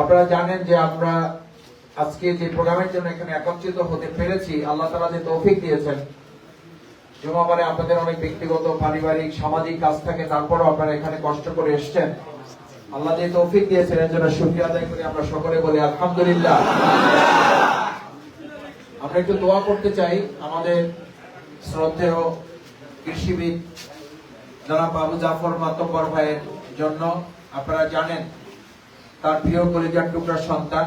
আপনারা জানেন যে আমরা আজকে যে প্রোগ্রামের জন্য এখানে একত্রিত হতে পেরেছি, আল্লাহ তালা যে তৌফিক দিয়েছেন। জুমাবারে আপনাদের অনেক ব্যক্তিগত, পারিবারিক, সামাজিক কাজ থাকে, তারপরও আপনারা এখানে কষ্ট করে এসছেন। আল্লাহ যে তৌফিক দিয়েছেন, এর জন্য শুক্রিয়া আদায় করি। আমরা সকলে বলি, আলহামদুলিল্লাহ। আমরা একটু দোয়া করতে চাই আমাদের শ্রদ্ধেয় কৃষিবিদ জনাব আবু জাফর মাতব্বর ভাইয়ের জন্য। আপনারা জানেন তার প্রিয় কলেজার টুকরার সন্তান,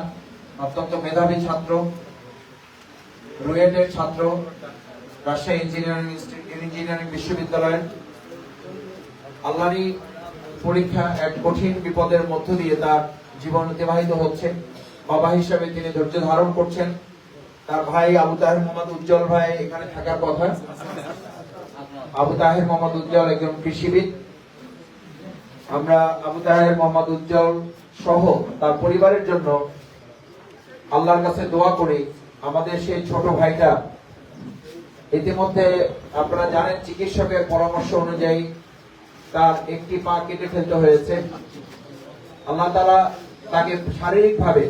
অত্যন্ত মেধাবী ছাত্র, রুয়েটের ছাত্র, রাজশাহী ইঞ্জিনিয়ারিং ইঞ্জিনিয়ারিং বিশ্ববিদ্যালয়ের। আল্লাহরই পরীক্ষা এক কঠিন বিপদের মধ্য দিয়ে তার জীবন অতিবাহিত হচ্ছে। বাবা হিসাবে তিনি ধৈর্য ধারণ করছেন। তার ভাই আবু তাহের মোহাম্মদ উজ্জ্বল ভাই এখানে থাকার কথা। আবু তাহের মোহাম্মদ উজ্জ্বল একজন কৃষিবিদ। আমরা আবু তাহের, মোহাম্মদ উজ্জ্বল সহ তার পরিবারের জন্য আল্লাহর কাছে দোয়া করি। আমাদের সেই ছোট ভাইটা ইতিমধ্যে আপনারা জানেন চিকিৎসকের পরামর্শ অনুযায়ী তার একটি পা কেটে ফেলতে হয়েছে। আল্লাহ তালা তাকে শারীরিক ভাবে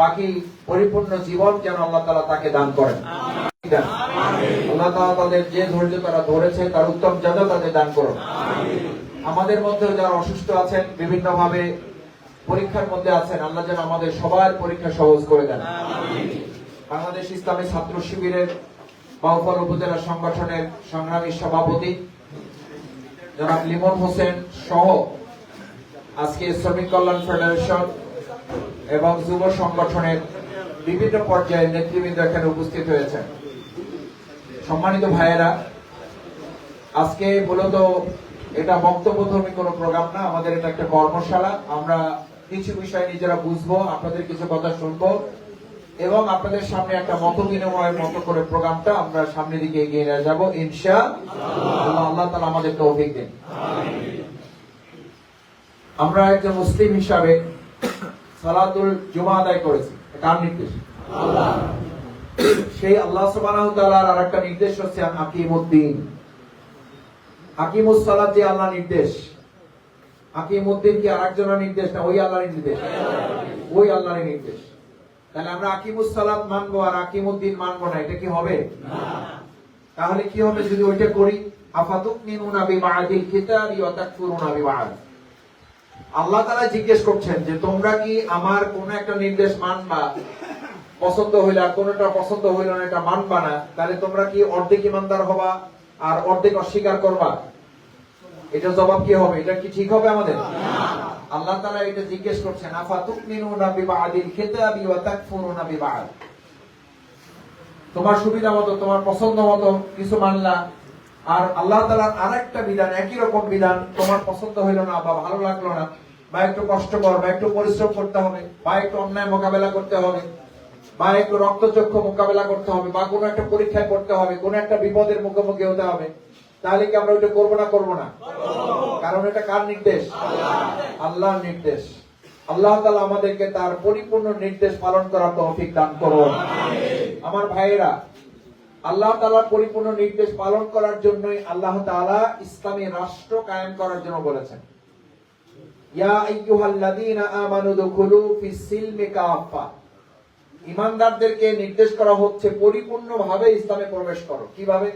বাকি পরিপূর্ণ জীবন যেন আল্লাহ তালা তাকে দান করেন। আল্লাহ তালা তাদের যে ধৈর্য তারা ধরেছে, তার উত্তম যাদা তাদের দান করুন। আমাদের মধ্যে যারা অসুস্থ আছেন বিভিন্ন ভাবে পরীক্ষার মধ্যে আছেন, আল্লাহ যেন আমাদের সবার পরীক্ষা সহজ করে দেন। বাংলাদেশ ইসলামী ছাত্র শিবিরের বাউফল উপজেলা সংগঠনের সংগ্রামী সভাপতি জনাব লিমন হোসেন সহ আজকে শ্রমিক কল্যাণ ফেডারেশন এবং যুব সংগঠনের বিভিন্ন পর্যায়ে নেতৃবৃন্দ এখানে উপস্থিত হয়েছেন। সম্মানিত ভাইয়েরা, আজকে মূলত এটা বক্তব্যধর্মী কোনো প্রোগ্রাম না আমাদের এটা একটা কর্মশালা। আমরা কিছু বিষয় নিজেরা বুঝব আপনাদের কিছু কথা শুনব এবং আপনাদের সামনে একটা মত বিনিময়ের মতো করে প্রোগ্রামটা আমরা সামনের দিকে এগিয়ে নিয়ে যাব ইনশা আল্লাহ। তালা আমাদের তৌফিক দিন। আমরা একজন মুসলিম হিসাবে সালাতুল জুমা আদায় করেছি। কার নির্দেশ? সেই আল্লাহ সুবহানাহু আর আরেকটা নির্দেশ হচ্ছে আকিমুদ্দিন। হাকিমুস সালাত আল্লাহ নির্দেশ। হাকিমুদ্দিন কি আরেকজনের নির্দেশ না ওই আল্লাহর নির্দেশ? ওই আল্লাহর নির্দেশ। তাহলে আমরা আকিমুস সালাত মানবো আর আকিমুদ্দিন মানবো না, এটা কি হবে? তাহলে কি হবে যদি ওইটা করি? আফাতুমিনুনা বিবাদিল কিতাবি ওয়া তাকফুরুনা বিবাদ। আল্লাহ তাআলা জিজ্ঞেস করছেন যে তোমরা কি আমার কোন একটা নির্দেশ মানবা? পছন্দ হইলে কোনটা পছন্দ হইল না, এটা মানবা না? তাহলে তোমরা কি অর্ধেক ইমানদার হবা? আর অর্ধেক অস্বীকার করবা। এটা জবাব কি হবে? এটা কি ঠিক হবে আমাদের? আল্লাহ তাআলা এটা জিজ্ঞেস করছেন আফাতুমিনুনা বিবাদিল কিতাবি ওয়া তাকফুরুনা বিবাদ তোমার সুবিধা মতো, তোমার পছন্দ মতো কিছু মানলা। আর আল্লাহ তালার আরেকটা বিধান, একই রকম বিধান, তোমার পছন্দ হইল না বা ভালো লাগল না, বা একটু কষ্টকর বা একটু পরিশ্রম করতে হবে, বা একটু অন্যায় মোকাবেলা করতে হবে বা একটু রক্তচক্ষু মোকাবেলা করতে হবে বা কোনো একটা পরীক্ষায় করতে হবে, কোনো একটা বিপদের মুখোমুখি হতে হবে, তাহলে কি আমরা ওইটা করব না করব না? কারণ এটা কার নির্দেশ? আল্লাহর নির্দেশ। আল্লাহ তালা আমাদেরকে তার পরিপূর্ণ নির্দেশ পালন করার তৌফিক দান করুন। আমার ভাইয়েরা, আল্লাহ তালার পরিপূর্ণ নির্দেশ পালন করার জন্যই আল্লাহ তাআলা ইসলামী রাষ্ট্র কায়েম করার জন্য বলেছেন। ইয়া আইয়ুহাল্লাযীনা আমানু দুখুলু ফিস সিলমি কাফা ইমানদারদেরকে নির্দেশ করা হচ্ছে, পরিপূর্ণভাবে ইসলামে প্রবেশ করো। কীভাবে?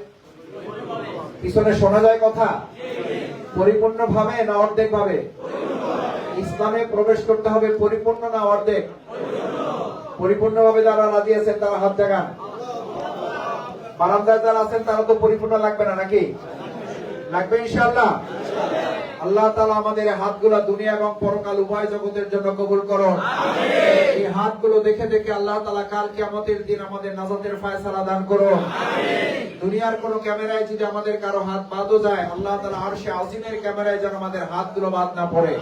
পিছনে শোনা যায় কথা? পরিপূর্ণভাবে না অর্ধেক ভাবে ইসলামে প্রবেশ করতে হবে পরিপূর্ণ না অর্ধেক? পরিপূর্ণভাবে যারা রাজি আছেন, তারা হাত জাগান। বারান্দায় যারা আছেন, তারা তো পরিপূর্ণ লাগবে না, নাকি? লাগবে ইনশাআল্লাহ? আল্লাহ তালা আমাদের হাতগুলো দুনিয়া এবং পরকাল উভয় জগতের জন্য কবুল করুন। এই হাতগুলো দেখে দেখে আল্লাহ তালা কাল কিয়ামতের দিন আমাদের নাজাতের ফায়সালা দান করুন। দুনিয়ার কোন ক্যামেরায় যদি আমাদের কারও হাত বাদও যায় আল্লাহ তালা আর সে আজিমের ক্যামেরায় যেন আমাদের হাতগুলো বাদ না পড়ে।